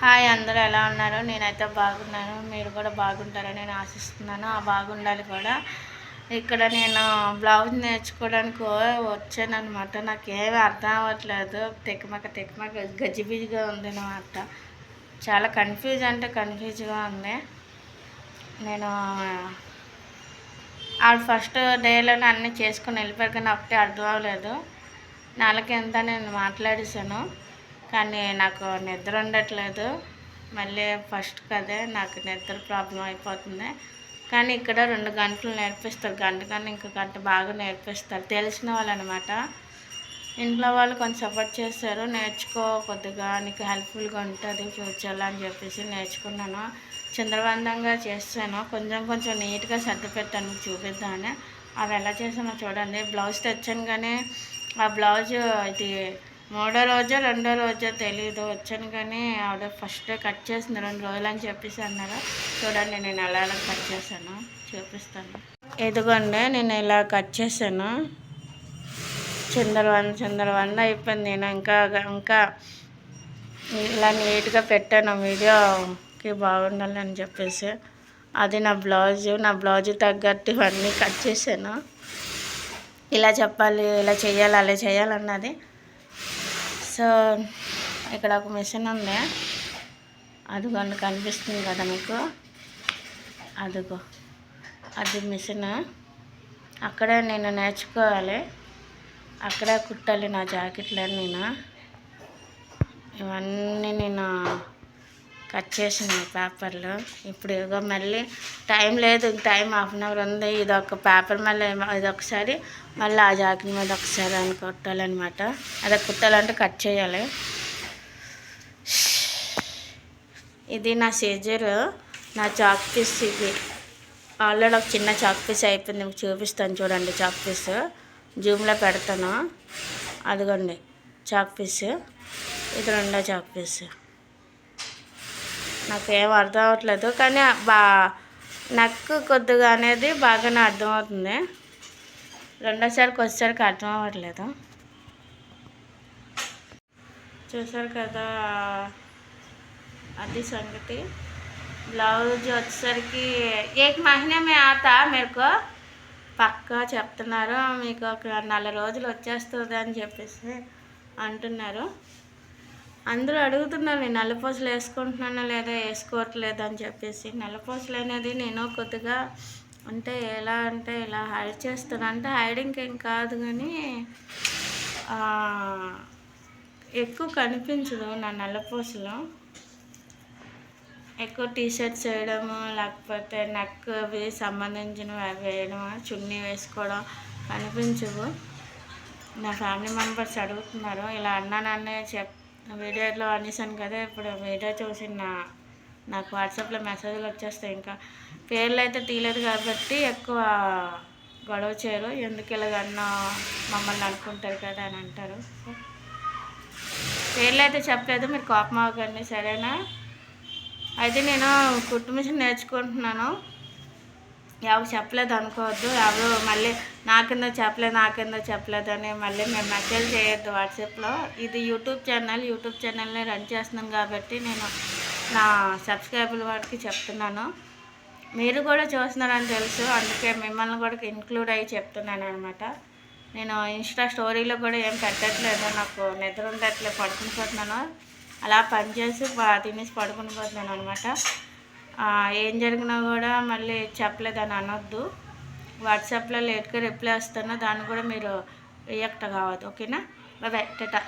Hi అందరూ ఎలా ఉన్నారు? నేనైతే బాగున్నాను. మీరు కూడా బాగుంటారని నేను ఆశిస్తున్నాను. ఆ బాగుండాలి కూడా. ఇక్కడ నేను బ్లౌజ్ నేర్చుకోవడానికి వచ్చానమాట నాకు ఏమీ అర్థం అవ్వట్లేదు. తెక్కమక తెక్కమక గజిబిజిగా ఉంది అనమాట చాలా కన్ఫ్యూజ్ అంటే కన్ఫ్యూజ్గా ఉంది. నేను ఆడు ఫస్ట్ డేలోనే అన్నీ చేసుకుని వెళ్ళిపోయారు కానీ ఒకటే అర్థం అవ్వలేదు. నెలకి ఎంత నేను మాట్లాడేశాను. కానీ నాకు నిద్ర ఉండట్లేదు. మళ్ళీ ఫస్ట్ కదే నాకు నిద్ర ప్రాబ్లం అయిపోతుంది. కానీ ఇక్కడ రెండు గంటలు నేర్పిస్తారు. గంట కన్నా ఇంకో గంట బాగా నేర్పిస్తారు. తెలిసిన వాళ్ళు అనమాట ఇంట్లో వాళ్ళు కొంచెం సపోర్ట్ చేశారు నేర్చుకో కొద్దిగా నీకు హెల్ప్ఫుల్గా ఉంటుంది ఫ్యూచర్లో అని చెప్పేసి నేర్చుకున్నాను. చంద్రబంధంగా చేస్తాను. కొంచెం కొంచెం నీట్గా సర్ది పెట్టాను. చూపిద్దామని. అవి ఎలా చేసానో చూడండి. బ్లౌజ్ తెచ్చాను కానీ ఆ బ్లౌజ్ ఇది మూడో రోజు రెండో రోజు తెలియదు వచ్చాను కానీ ఆవిడ ఫస్ట్ కట్ చేసింది రెండు రోజులు అని చెప్పేసి అన్నారు. చూడండి నేను ఎలా ఎలా కట్ చేశాను చూపిస్తాను. ఎదుగోండి నేను ఇలా కట్ చేశాను. చిందరవంద చిందరవంద అయిపోయింది. నేను ఇంకా ఇంకా ఇలా నీట్గా పెట్టాను. వీడియోకి బాగుండాలి అని చెప్పేసి. అది నా బ్లౌజు నా బ్లౌజు తగ్గట్టు ఇవన్నీ కట్ చేశాను. ఇలా చెప్పాలి ఇలా చేయాలి అలా చేయాలన్నది సో ఇక్కడ ఒక మిషన్ ఉంది. అదిగోండి కనిపిస్తుంది కదా మీకు? అదిగో అది మిషన్. అక్కడే నేను నేర్చుకోవాలి. అక్కడే కుట్టాలి నా జాకెట్లన్నీ నేను. ఇవన్నీ నేను కట్ చేసిన పేపర్లు. ఇప్పుడు ఇదిగో మళ్ళీ టైం లేదు టైం హాఫ్ అన్ అవర్ ఉంది. ఇది ఒక పేపర్ మళ్ళీ ఇది ఒకసారి మళ్ళీ ఆ జాకెట్ మీద ఒకసారి అని కుట్టాలన్నమాట. అది కుట్టాలంటే కట్ చేయాలి. ఇది నా సీజర్ నా చాక్ పీస్ ఇది. ఆల్రెడీ ఒక చిన్న చాక్ పీస్ అయిపోయింది మీకు చూపిస్తాను చూడండి చాక్ పీస్. జూమ్లో పెడతాను. అదిగోండి చాక్ పీస్. ఇది రెండో చాక్ పీస్. నాకు ఏం అర్థం అవ్వట్లేదు కానీ బా నక్కు కొద్దిగా అనేది బాగానే అర్థమవుతుంది. రెండోసారికి వచ్చేసరికి అర్థం అవ్వట్లేదు చూసారు కదా అది సంగతి. బ్లౌజ్ వచ్చేసరికి ఏక మహిళ ఆత మీకు? పక్కా చెప్తున్నారు మీకు ఒక నెల రోజులు వచ్చేస్తుంది అని చెప్పేసి అంటున్నారు. అందరూ అడుగుతున్నారు నేను నల్లపూసలు వేసుకుంటున్నానా లేదా వేసుకోవట్లేదు? అని చెప్పేసి. నల్లపూసలు అనేది నేను కొద్దిగా అంటే ఎలా అంటే ఇలా హైడ్ చేస్తాను. అంటే హైడింగ్ ఏం కాదు కానీ ఎక్కువ కనిపించదు నా నల్లపూసలు ఎక్కువ టీ షర్ట్స్ వేయడము లేకపోతే నెక్వి సంబంధించినవి అవి వేయడం చున్నీ వేసుకోవడం కనిపించవు నా ఫ్యామిలీ మెంబర్స్ అడుగుతున్నారు ఇలా అన్నాననే చెప్ వీడియోలో అనేసాను కదా ఇప్పుడు వీడియో చూసి నా నాకు వాట్సాప్లో మెసేజ్లు వచ్చేస్తాయి ఇంకా. పేర్లు అయితే తీయలేదు కాబట్టి ఎక్కువ గొడవ చేయరు. ఎందుకు ఇలాగన్నా మమ్మల్ని అనుకుంటారు కదా అని అంటారు. పేర్లు అయితే చెప్పలేదు. మీరు కోపం అవ్వకండి. సరేనా? అయితే నేను కుట్టు మిషన్ నేర్చుకుంటున్నాను. ఎవరు చెప్పలేదు అనుకోవద్దు. ఎవరు మళ్ళీ నా కింద చెప్పలేదు నా చెప్పలేదు అని మళ్ళీ మేము మెసేజ్ చేయొద్దు వాట్సాప్లో. ఇది యూట్యూబ్ ఛానల్ యూట్యూబ్ ఛానల్ని రన్ చేస్తున్నాను కాబట్టి నేను నా సబ్స్క్రైబర్ వారికి చెప్తున్నాను. మీరు కూడా చూస్తున్నారని తెలుసు. అందుకే మిమ్మల్ని కూడా ఇంక్లూడ్ అయ్యి చెప్తున్నాను అనమాట నేను ఇన్స్టా స్టోరీలో కూడా ఏం పెట్టట్లేదు. నాకు నిద్ర ఉండట్లేదు పడుకుని పోతున్నాను. అలా పనిచేసి తినేసి పడుకుని పోతున్నాను అనమాట ఏం జరిగినా కూడా మళ్ళీ చెప్పలేదని అనొద్దు. వాట్సాప్లో లేట్గా రిప్లై వస్తున్నా దాన్ని కూడా మీరు రియాక్ట్ కావద్దు. ఓకేనా? బాయ్ టటా